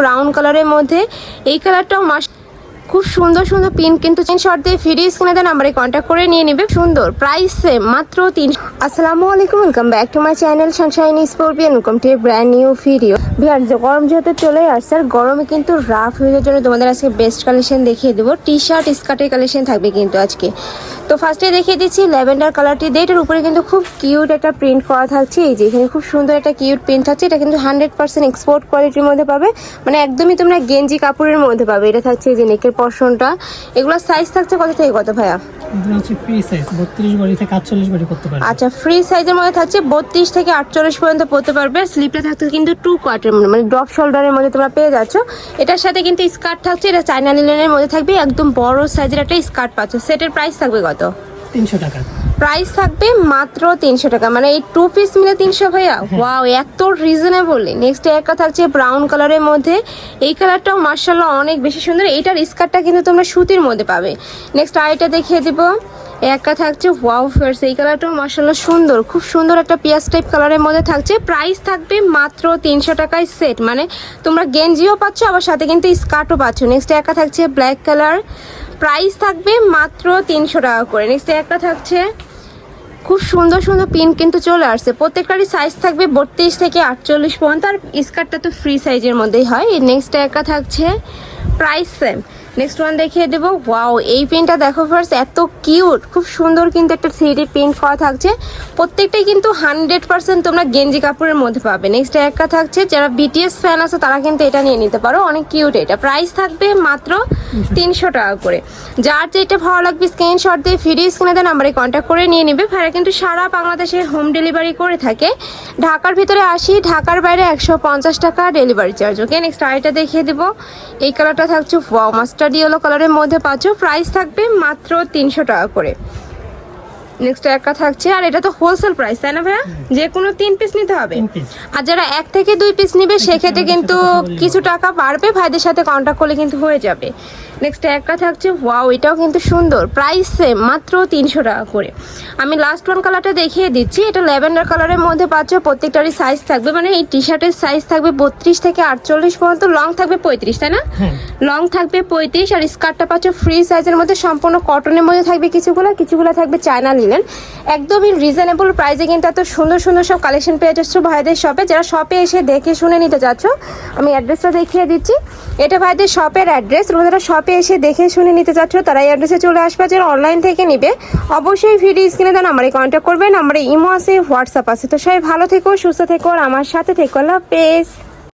Brown কালারের মধ্যে। এই কালারটাও মাস খুব সুন্দর সুন্দর পিন কিন্তু শর্ট দিয়ে ফ্রি স্ক্রিনে দেন নাম্বারে কন্ট্যাক্ট করে নিয়ে নেবে। সুন্দর প্রাইস সেম মাত্র তিন আসসালামু আলাইকুম welcome back to my channel sunshine স্পোর্পিয়ান welcome to brand new video Bihar গরম যেহেতু চলে আসছে, আর গরমে কিন্তু রাফ হয়ে জন্য তোমাদের আজকে বেস্ট কালেকশন দেখিয়ে দেবো। টি শার্ট স্কার্টের কালেকশন থাকবে কিন্তু আজকে। তো ফার্স্টে দেখিয়ে দিচ্ছি ল্যাভেন্ডার কালারটি দিয়ে এটার উপরে কিন্তু খুব কিউট একটা প্রিন্ট করা থাকছে। এই যে এখানে খুব সুন্দর একটা কিউট প্রিন্ট থাকছে। এটা কিন্তু হান্ড্রেড পার্সেন্ট এক্সপোর্ট কোয়ালিটির মধ্যে পাবে। মানে একদমই তোমরা গেঞ্জি কাপড়ের মধ্যে পাবে। এটা থাকছে এই যে নেকের পশনটা এগুলোর সাইজ থাকছে কত থেকে কত ভাইয়া? আচ্ছা ফ্রি সাইজের মধ্যে থাকছে বত্রিশ থেকে আটচল্লিশ পর্যন্ত পড়তে পারবে। স্লিপটা থাকছে কিন্তু টু কোয়ার্টের মধ্যে মানে ড্রপ শোল্ডারের মধ্যে তোমরা পেয়ে যাচ্ছ। এটার সাথে কিন্তু স্কার্ট থাকছে এটা চাইনা লিলেনের মধ্যে থাকবে। একদম বড় সাইজের একটা স্কার্ট পাচ্ছ। সেটের প্রাইস থাকবে কত? তিনশো টাকা। প্রাইস থাকবে মাত্র তিনশো টাকা। মানে এই টু পিস মিলে তিনশো ভাইয়া? ওয়াও এত রিজনেবল নেক্সট একটা থাকছে ব্রাউন কালারের মধ্যে। এই কালারটাও মার্শাল্লাহ অনেক বেশি সুন্দর। এইটার স্কার্টটা কিন্তু তোমরা সুতির মধ্যে পাবে। নেক্সট আরেকটা দেখিয়ে দিব। একটা থাকছে ওয়াও ফেয়ার্স এই কালারটাও মার্শাল্লাহ সুন্দর। খুব সুন্দর একটা পিয়াজ টাইপ কালারের মধ্যে থাকছে। প্রাইস থাকবে মাত্র তিনশো টাকায় সেট মানে তোমরা গেঞ্জিও পাচ্ছ আবার সাথে কিন্তু স্কার্টও পাচ্ছ। নেক্সট একটা থাকছে ব্ল্যাক কালার প্রাইস থাকবে মাত্র তিনশো টাকা করে। নেক্সট একটা থাকছে, খুব সুন্দর সুন্দর পিন কিন্তু চলে আসছে। প্রত্যেকটারই সাইজ থাকবে বত্রিশ থেকে আটচল্লিশ পর্যন্ত, আর স্কার্টটা তো ফ্রি সাইজের মধ্যেই হয়। নেক্সট একটা থাকছে প্রাইস সেম নেক্সট ওয়ান দেখিয়ে দেবো। ওয়াও এই পিনটা দেখো ফার্স্ট এত কিউট খুব সুন্দর কিন্তু একটা থ্রি পেন্ট করা থাকছে। প্রত্যেকটাই কিন্তু হান্ড্রেড পার্সেন্ট তোমরা গেঞ্জি কাপড়ের মধ্যে পাবে। নেক্সট একটা থাকছে, যারা বিটিএস ফ্যান আছে, তারা কিন্তু এটা নিয়ে নিতে পারো। অনেক কিউট এটা। প্রাইস থাকবে মাত্র তিনশো টাকা করে। যার যেটা ভালো লাগবে স্ক্রিনশট দিয়ে ফ্রি স্ক্রিনে দেন নাম্বারে কন্ট্যাক্ট করে নিয়ে নেবে। ভাড়া কিন্তু সারা বাংলাদেশে হোম ডেলিভারি করে থাকে। ঢাকার ভিতরে আসি, ঢাকার বাইরে একশো পঞ্চাশ টাকা ডেলিভারি চার্জ ওকে নেক্সট আরেকটা দেখিয়ে দেবো। এই কালারটা থাকছে ওয়াও ইয়েলো কালারের মধ্যে পাচ্ছ। প্রাইস থাকবে মাত্র তিনশো টাকা করে। নেক্সট একটা থাকছে। আর এটা তো হোলসেল প্রাইস তাই না ভাইয়া? যে কোনো তিন পিস নিতে হবে। আর যারা এক থেকে দুই পিস নিবে সেক্ষেত্রে কিন্তু কিছু টাকা বাড়বে ভাইদের সাথে কন্ট্যাক্ট করলে কিন্তু হয়ে যাবে। নেক্সট একটা থাকছে ওয়াও এটাও কিন্তু সুন্দর। প্রাইস সেম মাত্র তিনশো টাকা করে। আমি লাস্ট ওয়ান কালারটা দেখিয়ে দিচ্ছি। এটা ল্যাভেন্ডার কালারের মধ্যে পাচ্ছ প্রত্যেকটারই সাইজ থাকবে। মানে এই টি শার্টের সাইজ থাকবে বত্রিশ থেকে আটচল্লিশ পর্যন্ত লং থাকবে পঁয়ত্রিশ তাই না? হ্যাঁ। লং থাকবে পঁয়ত্রিশ আর স্কার্টটা পাচ্ছ ফ্রি সাইজের মধ্যে সম্পূর্ণ কটনের মধ্যে থাকবে কিছুগুলো কিছুগুলো থাকবে চায়না লিলেন একদমই রিজনেবল প্রাইসে কিন্তু এত সুন্দর সুন্দর সব কালেকশন পেয়ে যাচ্ছ ভাইদের শপে যারা শপে এসে দেখে শুনে নিতে চাচ্ছ, আমি অ্যাড্রেসটা দেখিয়ে দিচ্ছি। এটা ভাইদের শপের অ্যাড্রেস তোমরা যারা শপে এসে দেখে শুনে নিতে চাচ্ছ, তারা এই অ্যাড্রেসে চলে আসবে যারা অনলাইন থেকে নিবে, অবশ্যই ভিডিও স্ক্রিনে দেন নাম্বারে কন্ট্যাক্ট করবেন নাম্বারে ইমো আছে হোয়াটসঅ্যাপ আছে। তো সবাই ভালো থেকো, সুস্থ থেকো, আর আমার সাথে থেকো। আল্লাহ হাফেজ।